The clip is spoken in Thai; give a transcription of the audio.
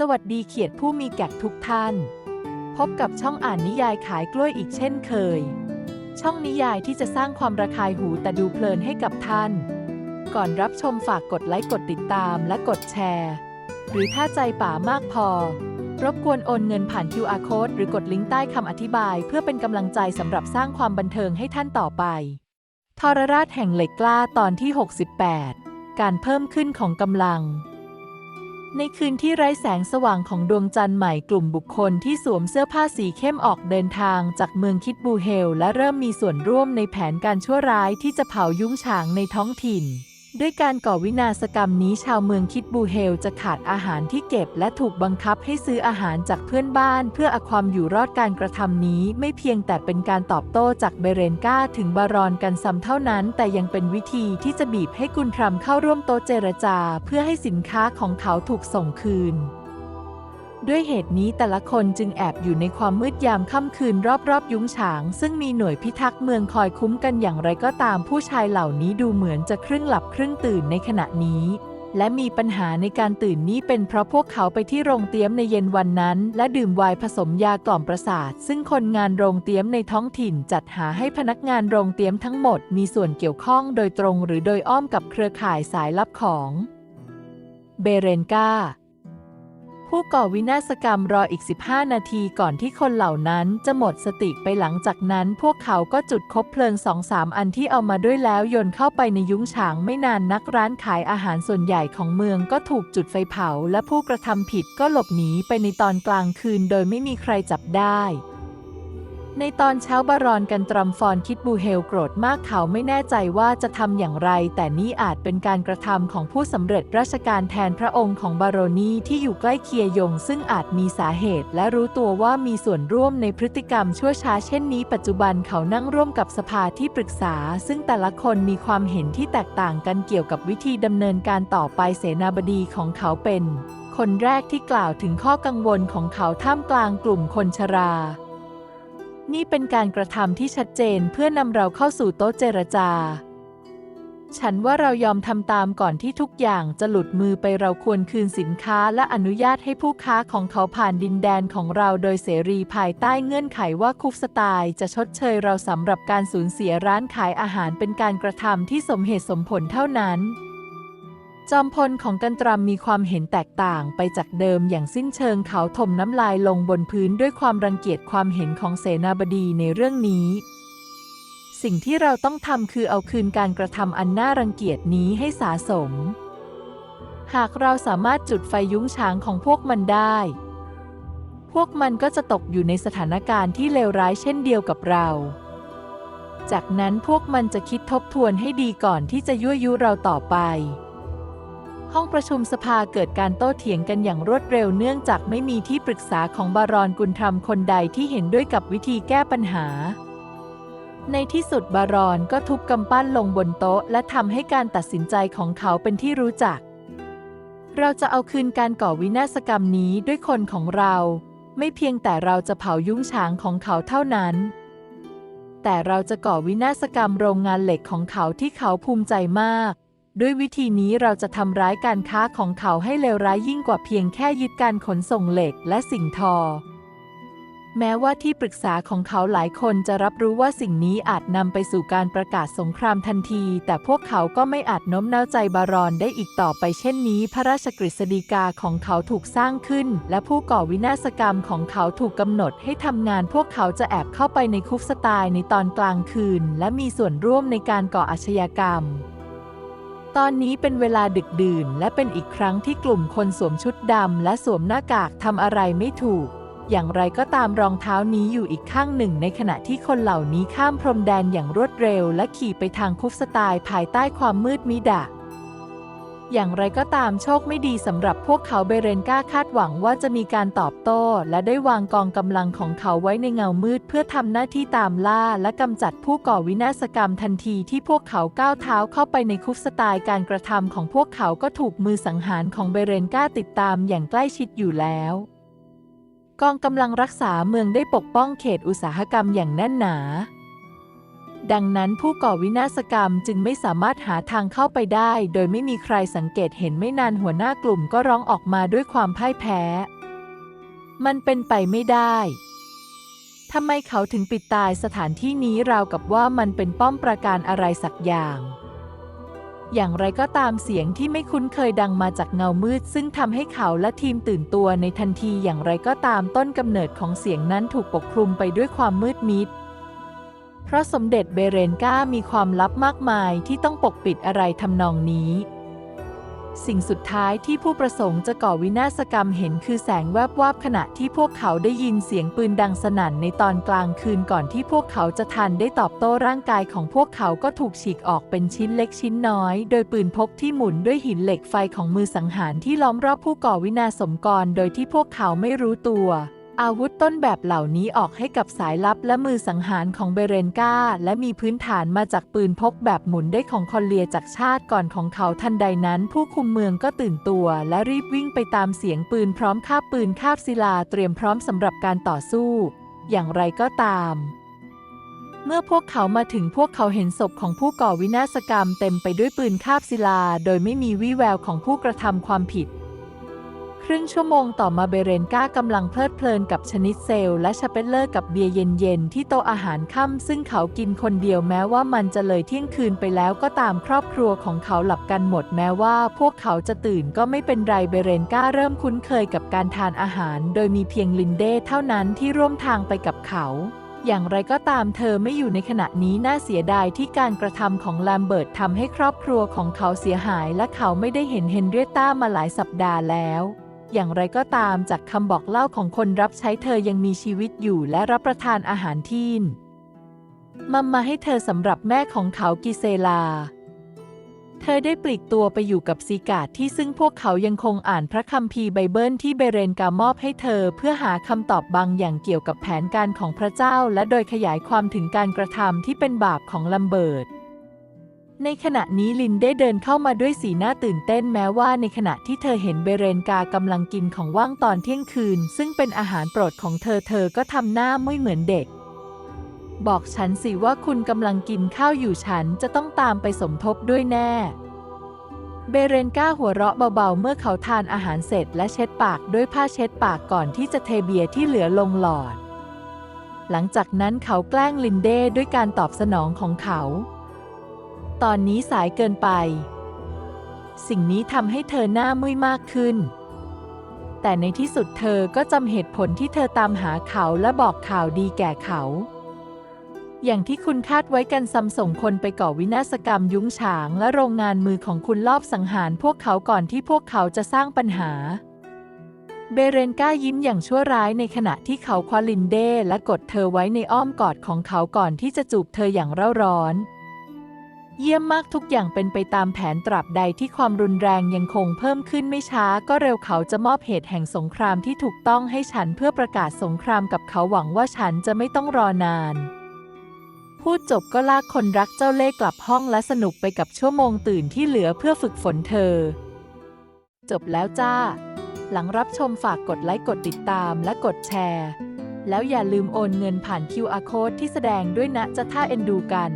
สวัสดีเขียดผู้มีแก่ทุกท่าน พบกับช่องอ่านนิยายขายกล้วยอีกเช่นเคย ช่องนิยายที่จะสร้างความระคายหูแต่ดูเพลินให้กับท่าน ก่อนรับชมฝากกดไลค์กดติดตามและกดแชร์ หรือถ้าใจป่ามากพอ รบกวนโอนเงินผ่าน QR code หรือกดลิงก์ใต้คำอธิบาย เพื่อเป็นกำลังใจสำหรับสร้างความบันเทิงให้ท่านต่อไปทรราชแห่งเหล็กกล้าตอนที่ 68 การเพิ่มขึ้นของกำลัง ในคืนที่ไร้แสงสว่างของดวงจันทร์ใหม่กลุ่มบุคคลที่สวมเสื้อผ้าสีเข้มออกเดินทางจากเมืองคิดบูเฮล และเริ่มมีส่วนร่วมในแผนการชั่วร้ายที่จะเผายุ้งฉางในท้องถิ่น ด้วยการก่อวินาศกรรมนี้ชาวเมืองคิดบูเฮลจะขาดอาหารที่เก็บ และถูกบังคับให้ซื้ออาหารจากเพื่อนบ้าน เพื่ออาความอยู่รอดการกระทำนี้ ไม่เพียงแต่เป็นการตอบโต้จากเบเรนกาถึงบารอนกันซ้ำเท่านั้น แต่ยังเป็นวิธีที่จะบีบให้กุนทรัมเข้าร่วมโต๊ะเจรจา เพื่อให้สินค้าของเขาถูกส่งคืน ด้วยเหตุนี้แต่ละคนจึงแอบอยู่ในความมืดยามค่ำคืนรอบๆ ยุ้งฉาง ซึ่งมีหน่วยพิทักษ์เมืองคอยคุ้มกันอย่างไรก็ตามผู้ชายเหล่านี้ดูเหมือนจะครึ่งหลับครึ่งตื่นในขณะนี้ และมีปัญหาในการตื่นนี้เป็นเพราะพวกเขาไปที่โรงเตี้ยมในเย็นวันนั้น และดื่มไวน์ผสมยากล่อมประสาท ซึ่งคนงานโรงเตี้ยมในท้องถิ่นจัดหาให้พนักงานโรงเตี้ยมทั้งหมดมีส่วนเกี่ยวข้องโดยตรง หรือโดยอ้อมกับเครือข่ายสายลับของเบเรนกา ผู้ก่อวินาศกรรมรออีก 15 นาทีก่อนที่คนเหล่านั้นจะหมดสติไปหลังจากนั้นพวกเขาก็จุดคบเพลิงสองสามอันที่เอามาด้วยแล้วโยนเข้าไปในยุ้งฉางไม่นานนักร้านขายอาหารส่วนใหญ่ของเมืองก็ถูกจุดไฟเผา และผู้กระทำผิดก็หลบหนีไปในตอนกลางคืนโดยไม่มีใครจับได้ ในตอนเช้าบารอนกันตรมฟอนคิดบูเฮลโกรธมากเขาไม่แน่ใจว่าจะทำอย่างไร แต่นี่อาจเป็นการกระทำของผู้สำเร็จราชการแทนพระองค์ของบารอนีที่อยู่ใกล้เคียยง ซึ่งอาจมีสาเหตุและรู้ตัวว่ามีส่วนร่วมในพฤติกรรมชั่วช้าเช่นนี้ ปัจจุบันเขานั่งร่วมกับสภาที่ปรึกษา ซึ่งแต่ละคนมีความเห็นที่แตกต่างกันเกี่ยวกับวิธีดำเนินการต่อไปเสนาบดีของเขาเป็น คนแรกที่กล่าวถึงข้อกังวลของเขาท่ามกลางกลุ่มคนชรา นี่เป็นการกระทำที่ชัดเจนเพื่อนำเราเข้าสู่โต๊ะเจรจา ฉันว่าเรายอมทำตามก่อนที่ทุกอย่างจะหลุดมือไปเราควรคืนสินค้าและอนุญาตให้ผู้ค้าของเขาผ่านดินแดนของเราโดยเสรีภายใต้เงื่อนไขว่าคุกสไตล์จะชดเชยเราสำหรับการสูญเสียร้านขายอาหารเป็นการกระทำที่สมเหตุสมผลเท่านั้น จอมพลของกันตรามมีความเห็นแตกต่างไปจากเดิมอย่างสิ้นเชิงเขาถมน้ำลายลงบนพื้นด้วยความรังเกียจความเห็นของเสนาบดีในเรื่องนี้ สิ่งที่เราต้องทำคือเอาคืนการกระทำอันน่ารังเกียจนี้ให้สาสม หากเราสามารถจุดไฟยุ้งฉางของพวกมันได้ พวกมันก็จะตกอยู่ในสถานการณ์ที่เลวร้ายเช่นเดียวกับเราจากนั้นพวกมันจะคิดทบทวนให้ดีก่อนที่จะยั่วยุเราต่อไป ห้องประชุมสภาเกิดการโต้เถียงกันอย่างรวดเร็วเนื่องจากไม่มีที่ปรึกษาของบารอนกุลธรรมคนใดที่เห็นด้วยกับวิธีแก้ปัญหา ในที่สุดบารอนก็ทุบกำปั้นลงบนโต๊ะ และทำให้การตัดสินใจของเขาเป็นที่รู้จัก เราจะเอาคืนการก่อวินาศกรรมนี้ด้วยคนของเรา ไม่เพียงแต่เราจะเผายุ้งฉางของเขาเท่านั้น แต่เราจะก่อวินาศกรรมโรงงานเหล็กของเขาที่เขาภูมิใจมาก ด้วยวิธีนี้เราจะทำร้ายการค้าของเขาให้เลวร้ายยิ่งกว่าเพียงแค่ยึดการขนส่งเหล็กและสิ่งทอ แม้ว่าที่ปรึกษาของเขาหลายคนจะรับรู้ว่าสิ่งนี้อาจนำไปสู่การประกาศสงครามทันที แต่พวกเขาก็ไม่อาจโน้มน้าวใจบารอนได้อีกต่อไปเช่นนี้ พระราชกฤษฎีกาของเขาถูกสร้างขึ้น และผู้ก่อวินาศกรรมของเขาถูกกำหนดให้ทำงาน พวกเขาจะแอบเข้าไปในคุกสไตล์ในตอนกลางคืน และมีส่วนร่วมในการก่ออาชญากรรม ตอนนี้เป็นเวลาดึกดื่น และเป็นอีกครั้งที่กลุ่มคนสวมชุดดำและสวมหน้ากากทำอะไรไม่ถูก อย่างไรก็ตามรองเท้านี้อยู่อีกข้างหนึ่ง ในขณะที่คนเหล่านี้ข้ามพรมแดนอย่างรวดเร็ว และขี่ไปทางคุฟสไตล์ภายใต้ความมืดมิดะ อย่างไรก็ตามโชคไม่ดีสำหรับพวกเขาเบเรนก้าคาดหวังว่าจะมีการตอบโต้ และได้วางกองกำลังของเขาไว้ในเงามืด เพื่อทำหน้าที่ตามล่า และกำจัดผู้ก่อวินาศกรรมทันทีที่พวกเขาก้าวเท้าเข้าไปในคุกสไตล์การกระทำของพวกเขาก็ถูกมือสังหารของเบเรนก้าติดตามอย่างใกล้ชิดอยู่แล้วกองกำลังรักษาเมืองได้ปกป้องเขตอุตสาหกรรมอย่างแน่นหนา ดังนั้นผู้ก่อวินาศกรรมจึงไม่สามารถหาทางเข้าไปได้ โดยไม่มีใครสังเกตเห็นไม่นานหัวหน้ากลุ่มก็ร้องออกมาด้วยความพ่ายแพ้ มันเป็นไปไม่ได้ทำไมเขาถึงปิดตายสถานที่นี้ราวกับว่ามันเป็นป้อมปราการอะไรสักอย่างอย่างไรก็ตามเสียงที่ไม่คุ้นเคยดังมาจากเงามืด ซึ่งทำให้เขาและทีมตื่นตัวในทันทีอย่างไรก็ตามต้นกำเนิดของเสียงนั้นถูกปกคลุมไปด้วยความมืดมิด เพราะสมเด็จเบเรนก้ามีความลับมากมายที่ต้องปกปิดอะไรทำนองนี้ สิ่งสุดท้ายที่ผู้ประสงค์จะก่อวินาศกรรมเห็นคือแสงแวบวาบขณะที่พวกเขาได้ยินเสียงปืนดังสนั่นในตอนกลางคืนก่อนที่พวกเขาจะทันได้ตอบโต้ร่างกายของพวกเขาก็ถูกฉีกออกเป็นชิ้นเล็กชิ้นน้อย โดยปืนพกที่หมุนด้วยหินเหล็กไฟของมือสังหารที่ล้อมรอบผู้ก่อวินาศสมกรโดยที่พวกเขาไม่รู้ตัว อาวุธต้นแบบเหล่านี้ออกให้กับสายลับและมือสังหารของเบเรนกาและมีพื้นฐานมาจากปืนพกแบบหมุนได้ของคอนเลียจากชาติก่อนของเขาทันใดนั้น ผู้คุมเมืองก็ตื่นตัวและรีบวิ่งไปตามเสียงปืนพร้อมคาบปืนคาบศิลาเตรียมพร้อมสำหรับการต่อสู้ อย่างไรก็ตาม เมื่อพวกเขามาถึงพวกเขาเห็นศพของผู้ก่อวินาศกรรมเต็มไปด้วยปืนคาบศิลา โดยไม่มีวี่แววของผู้กระทำความผิด ครึ่งชั่วโมงต่อมาเบเรนก้ากำลังเพลิดเพลินกับชนิดเซลและชาเปเลอร์กับเบียร์เย็นๆที่โต๊ะอาหารค่ำซึ่งเขากินคนเดียวแม้ว่ามันจะเลยเที่ยงคืนไปแล้วก็ตามครอบครัวของเขาหลับกันหมดแม้ว่า พวกเขาจะตื่นก็ไม่เป็นไรเบเรนก้าเริ่มคุ้นเคยกับการทานอาหาร โดยมีเพียงลินเด้เท่านั้นที่ร่วมทางไปกับเขาอย่างไรก็ตามเธอไม่อยู่ในขณะนี้น่าเสียดายที่การกระทำของแลมเบิร์ตทำให้ครอบครัวของเขาเสียหายและเขาไม่ได้เห็นเฮนเรียต้ามาหลายสัปดาห์แล้ว อย่างไรก็ตามจากคำบอกเล่าของคนรับใช้เธอยังมีชีวิตอยู่และรับประทานอาหารที่นมัมมาให้เธอสำหรับแม่ของเขากิเซลา เธอได้ปลีกตัวไปอยู่กับซีกาดที่ซึ่งพวกเขายังคงอ่านพระคัมภีร์ไบเบิลที่เบเรนกามอบให้เธอเพื่อหาคำตอบบางอย่างเกี่ยวกับแผนการของพระเจ้า และโดยขยายความถึงการกระทำที่เป็นบาปของลัมเบิร์ต ในขณะนี้ลินได้เดินเข้ามาด้วยสีหน้าตื่นเต้นแม้ว่าในขณะที่เธอเห็นเบเรนกากำลังกินของว่างตอนเที่ยงคืน ซึ่งเป็นอาหารโปรดของเธอเธอก็ทำหน้าไม่เหมือนเด็ก บอกฉันสิว่าคุณกำลังกินข้าวอยู่ฉันจะต้องตามไปสมทบด้วยแน่ เบเรนก้าหัวเราะเบาๆ เมื่อเขาทานอาหารเสร็จและเช็ดปากด้วยผ้าเช็ดปากก่อนที่จะเทเบียร์ที่เหลือลงหลอด หลังจากนั้นเขาแกล้งลินเด้ด้วยการตอบสนองของเขา ตอนนี้สายเกินไป สิ่งนี้ทำให้เธอหน้ามุ้ยมากขึ้น แต่ในที่สุดเธอก็จำเหตุผลที่เธอตามหาเขาและบอกข่าวดีแก่เขา อย่างที่คุณคาดไว้กันซ้ำส่งคนไปก่อวินาศกรรมยุ้งฉางและโรงงานมือของคุณลอบสังหารพวกเขาก่อนที่พวกเขาจะสร้างปัญหาเบเรนก้ายิ้มอย่างชั่วร้ายในขณะที่เขาคว้าลินเดและกดเธอไว้ในอ้อมกอดของเขาก่อนที่จะจูบเธออย่างเร่าร้อน เยี่ยมมากทุกอย่างเป็นไปตามแผนตราบใดที่ความรุนแรงยังคงเพิ่มขึ้นไม่ช้า ก็เร็วเขาจะมอบเหตุแห่งสงครามที่ถูกต้องให้ฉันเพื่อประกาศสงครามกับเขาหวังว่าฉันจะไม่ต้องรอนาน พูดจบก็ลากคนรักเจ้าเล่กลับห้องและสนุกไปกับชั่วโมงตื่นที่เหลือเพื่อฝึกฝนเธอ จบแล้วจ้า หลังรับชมฝากกดไลค์กดติดตามและกดแชร์ แล้วอย่าลืมโอนเงินผ่าน QR Code ที่แสดงด้วยนะจะท่าเอ็นดูกัน